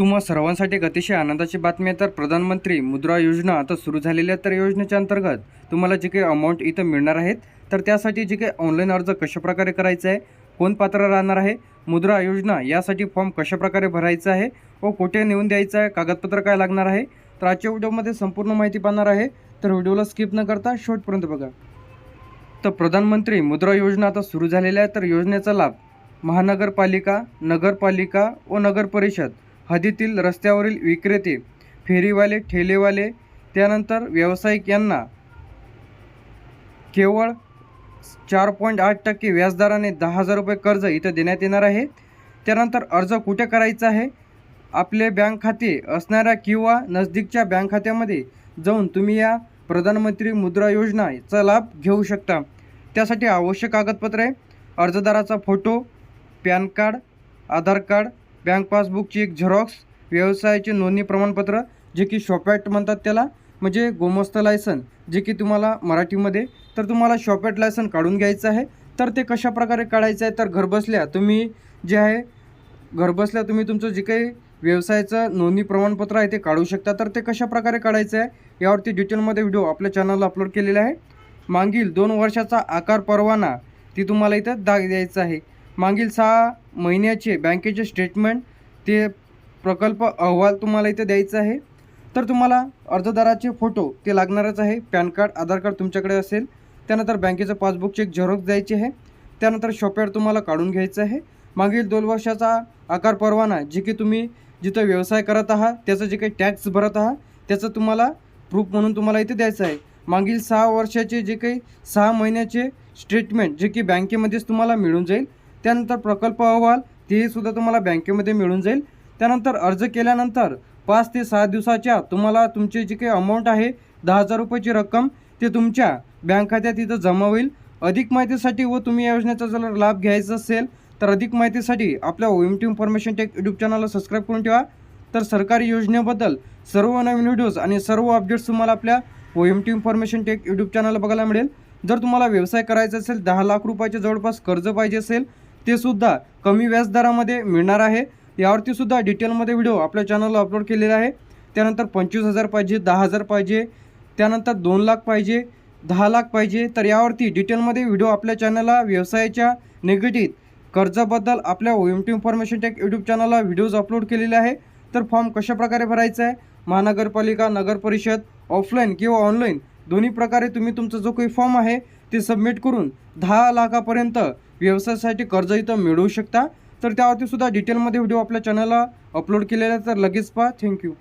तुम्हा सर्वांसाठी अतिशय आनंदाची बातमी आहे. तर प्रधानमंत्री मुद्रा योजना आता सुरू झालेली आहे तर योजनेच्या अंतर्गत तुम्हाला जे काही अमाऊंट इथं मिळणार आहेत तर त्यासाठी जे काही ऑनलाईन अर्ज कशाप्रकारे करायचा आहे कोण पात्र राहणार आहे मुद्रा योजना यासाठी फॉर्म कशाप्रकारे भरायचा आहे व कुठे नेऊन द्यायचं आहे कागदपत्र काय लागणार आहे तर आजच्या व्हिडिओमध्ये संपूर्ण माहिती पाहणार आहे. तर व्हिडिओला स्किप न करता शेवटपर्यंत बघा. तर प्रधानमंत्री मुद्रा योजना आता सुरू झालेल्या आहे. तर योजनेचा लाभ महानगरपालिका नगरपालिका व नगर परिषद हदीतील रस्त्यावरील विक्रेते फेरीवाले ठेलेवाले त्यानंतर व्यावसायिक यांना केवळ चार पॉईंट आठ टक्के व्याजदराने दहा हजार रुपये कर्ज इथं देण्यात येणार आहे. त्यानंतर अर्ज कुठे करायचा आहे? आपले बँक खाते असणाऱ्या किंवा नजदीकच्या बँक खात्यामध्ये जाऊन तुम्ही या प्रधानमंत्री मुद्रा योजनाचा लाभ घेऊ शकता. त्यासाठी आवश्यक कागदपत्रे अर्जदाराचा photo pan card Aadhaar card bank पासबुकची एक झेरॉक्स व्यवसायाचे नोंदणी प्रमाणपत्र जे की शॉपॅट म्हणतात त्याला म्हणजे गोमस्त लायसन जे की तुम्हाला मराठीमध्ये. तर तुम्हाला शॉपॅट लायसन काढून घ्यायचं आहे. तर ते कशा प्रकारे काढायचं आहे? तर घरबसल्या तुम्ही जे आहे घरबसल्या तुम्ही तुमचं जे काही व्यवसायाचं नोंदणी प्रमाणपत्र आहे ते काढू शकता. तर ते कशा प्रकारे काढायचं आहे? यावरती डिटेलमध्ये व्हिडिओ आपल्या चॅनलला अपलोड केलेला आहे. मागील दोन वर्षाचा आकार परवाना ती तुम्हाला इथं दाग द्यायचं आहे. मागील सहा महिन्याचे बँकेचे स्टेटमेंट ते प्रकल्प अहवाल तुम्हाला इथे द्यायचा आहे. तर तुम्हाला अर्जदाराचे फोटो ते लागणारच आहे. पॅन कार्ड आधार कार्ड तुमच्याकडे असेल. त्यानंतर बँकेचं पासबुकचे एक झेरॉक्स द्यायचे आहे. त्यानंतर शॉपॅड तुम्हाला काढून घ्यायचं आहे. मागील दोन वर्षाचा आकार परवाना जे की तुम्ही जिथं व्यवसाय करत आहात त्याचं जे काही टॅक्स भरत आहात त्याचं तुम्हाला प्रूफ म्हणून तुम्हाला इथे द्यायचं आहे. मागील सहा वर्षाचे जे काही सहा महिन्याचे स्टेटमेंट जे की बँकेमध्येच तुम्हाला मिळून जाईल. त्यानंतर प्रकल्प अहवाल तेही सुद्धा तुम्हाला बँकेमध्ये मिळून जाईल. त्यानंतर अर्ज केल्यानंतर पाच ते सहा दिवसाच्या तुम्हाला तुमचे जे काही अमाऊंट आहे दहा हजार रुपयाची रक्कम ते तुमच्या बँक खात्यात इथं जमा होईल. अधिक माहितीसाठी व तुम्ही या योजनेचा जर लाभ घ्यायचा असेल तर अधिक माहितीसाठी आपल्या O M T information tech YouTube चॅनलला सबस्क्राईब करून ठेवा. तर सरकारी योजनेबद्दल सर्व नवीन व्हिडिओज आणि सर्व अपडेट्स तुम्हाला आपल्या O M T information tech YouTube चॅनलला बघायला मिळेल. जर तुम्हाला व्यवसाय करायचा असेल दहा लाख रुपयाच्या जवळपास कर्ज पाहिजे असेल ते सुद्धा कमी व्याजदरामध्ये मिळणार आहे. यावरती सुद्धा डिटेलमध्ये व्हिडिओ आपल्या चॅनलला अपलोड केलेला आहे. त्यानंतर पंचवीस हजार पाहिजे दहा हजार पाहिजे त्यानंतर दोन लाख पाहिजे दहा लाख पाहिजे. तर यावरती डिटेलमध्ये व्हिडिओ आपल्या चॅनलला व्यवसायाच्या निगडीत कर्जाबद्दल आपल्या O M T information tech YouTube चॅनलला व्हिडिओज अपलोड केलेले आहे. तर फॉर्म कशाप्रकारे भरायचा आहे? महानगरपालिका नगर परिषद ऑफलाईन किंवा ऑनलाईन दोन्ही प्रकारे तुम्ही तुमचा जो काही फॉर्म आहे ते सबमिट करून दहा लाखापर्यंत व्यवसायासाठी कर्ज इथं मिळवू शकता. तर त्यावरती सुद्धा डिटेलमध्ये व्हिडिओ आपल्या चॅनलला अपलोड केलेला तर लगेच पहा. थँक्यू